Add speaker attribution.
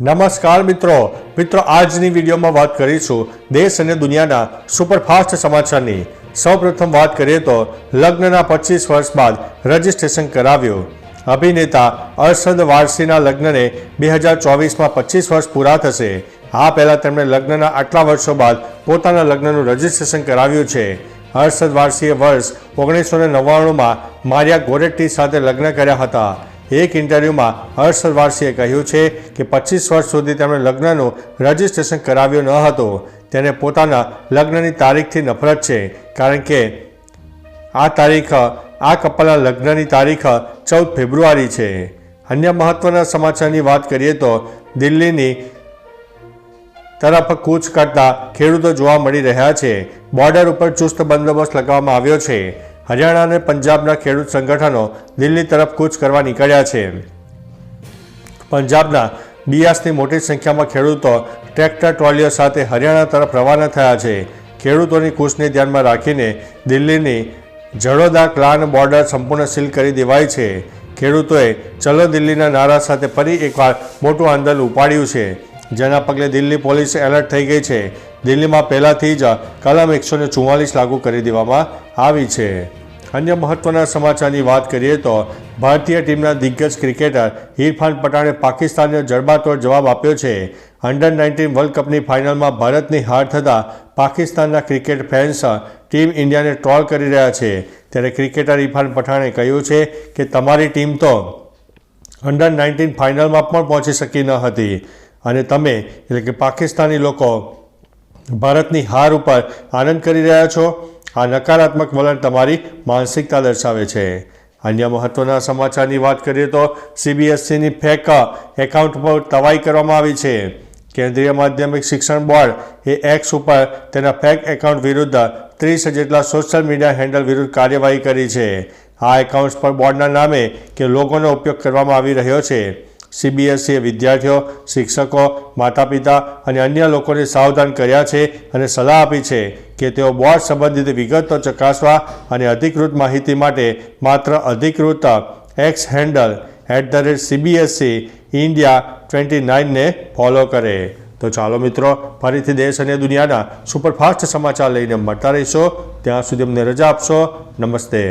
Speaker 1: નમસ્કાર મિત્રો. મિત્રો, આજની વિડીયોમાં વાત કરીશું દેશ અને દુનિયાના સુપરફાસ્ટ સમાચારની. સૌપ્રથમ વાત કરીએ તો લગ્નના પચીસ વર્ષ બાદ રજીસ્ટ્રેશન કરાવ્યું. અભિનેતા અરશદ વારસીના લગ્નને બે હજાર ચોવીસમાં પચીસ વર્ષ પૂરા થશે. આ પહેલાં તેમણે લગ્નના આટલા વર્ષો બાદ પોતાના લગ્નનું રજિસ્ટ્રેશન કરાવ્યું છે. હર્ષદ વારસીએ વર્ષ ઓગણીસો ને નવ્વાણુંમાં મારિયા ગોરેટ્ટી સાથે લગ્ન કર્યા હતા. એક ઇન્ટરવ્યૂમાં હર્ષ સરવારસીએ કહ્યું છે કે પચીસ વર્ષ સુધી તેમણે લગ્નનું રજિસ્ટ્રેશન કરાવ્યું ન હતું. તેને પોતાના લગ્નની તારીખથી નફરત છે, કારણ કે આ તારીખ, આ કપલના લગ્નની તારીખ ચૌદ ફેબ્રુઆરી છે. અન્ય મહત્વના સમાચારની વાત કરીએ તો દિલ્હીની તરફ કૂચ કરતા ખેડૂતો જોવા મળી રહ્યા છે. બોર્ડર ઉપર ચુસ્ત બંદોબસ્ત લગાવવામાં આવ્યો છે. હરિયાણા અને પંજાબના ખેડૂત સંગઠનો દિલ્હી તરફ કૂચ કરવા નીકળ્યા છે. પંજાબના બિયાસની મોટી સંખ્યામાં ખેડૂતો ટ્રેક્ટર, ટ્રોલીઓ સાથે હરિયાણા તરફ રવાના થયા છે. ખેડૂતોની કૂચને ધ્યાનમાં રાખીને દિલ્હીની જડોદા ક્લાન બોર્ડર સંપૂર્ણ સીલ કરી દેવાઈ છે. ખેડૂતોએ ચલો દિલ્હીના નારા સાથે ફરી એકવાર મોટું આંદોલન ઉપાડ્યું છે. જેના પગલે દિલ્હી પોલીસ એલર્ટ થઈ ગઈ છે. દિલ્હીમાં પહેલાંથી જ કલમ એકસો ને ચુમ્માલીસ લાગુ કરી દેવામાં આવી છે. અન્ય મહત્વના સમાચારની વાત કરીએ તો ભારતીય ટીમના દિગ્ગજ ક્રિકેટર ઇરફાન પઠાણે પાકિસ્તાનને જડબાતોડ જવાબ આપ્યો છે. અંડર નાઇન્ટીન વર્લ્ડ કપની ફાઇનલમાં ભારતની હાર થતાં પાકિસ્તાનના ક્રિકેટ ફેન્સ ટીમ ઇન્ડિયાને ટ્રોલ કરી રહ્યા છે. ત્યારે ક્રિકેટર ઇરફાન પઠાણે કહ્યું છે કે તમારી ટીમ તો અંડર નાઇન્ટીન ફાઇનલમાં પણ પહોંચી શકી ન હતી. અને તમે, એટલે કે પાકિસ્તાની લોકો, ભારતની હાર ઉપર આનંદ કરી રહ્યા છો. આ નકારાત્મક વલણ તમારી માનસિકતા દર્શાવે છે. અન્ય મહત્વના સમાચારની વાત કરીએ તો સીબીએસસીની ફેક એકાઉન્ટ પર તવાઈ કરવામાં આવી છે. કેન્દ્રીય માધ્યમિક શિક્ષણ બોર્ડ એ એક્સ ઉપર તેના ફેક એકાઉન્ટ વિરુદ્ધ ત્રીસ જેટલા સોશિયલ મીડિયા હેન્ડલ વિરુદ્ધ કાર્યવાહી કરી છે. આ એકાઉન્ટ્સ પર બોર્ડના નામે કે લોગોનો ઉપયોગ કરવામાં આવી રહ્યો છે. સીબીએસઈએ વિદ્યાર્થીઓ, શિક્ષકો માતા પિતા અને અન્ય લોકોને સાવધાન કર્યા છે અને સલાહ આપી છે કે તેઓ બોર્ડ સંબંધિત વિગતો ચકાસવા અને અધિકૃત માહિતી માટે માત્ર અધિકૃત X handle at the rate CBSE India twenty નાઇનને follow કરે. તો ચાલો મિત્રો, ફરીથી દેશ અને દુનિયાના સુપરફાસ્ટ સમાચાર લઈને મળતા રહીશો. ત્યાં સુધી અમને રજા આપશો. નમસ્તે.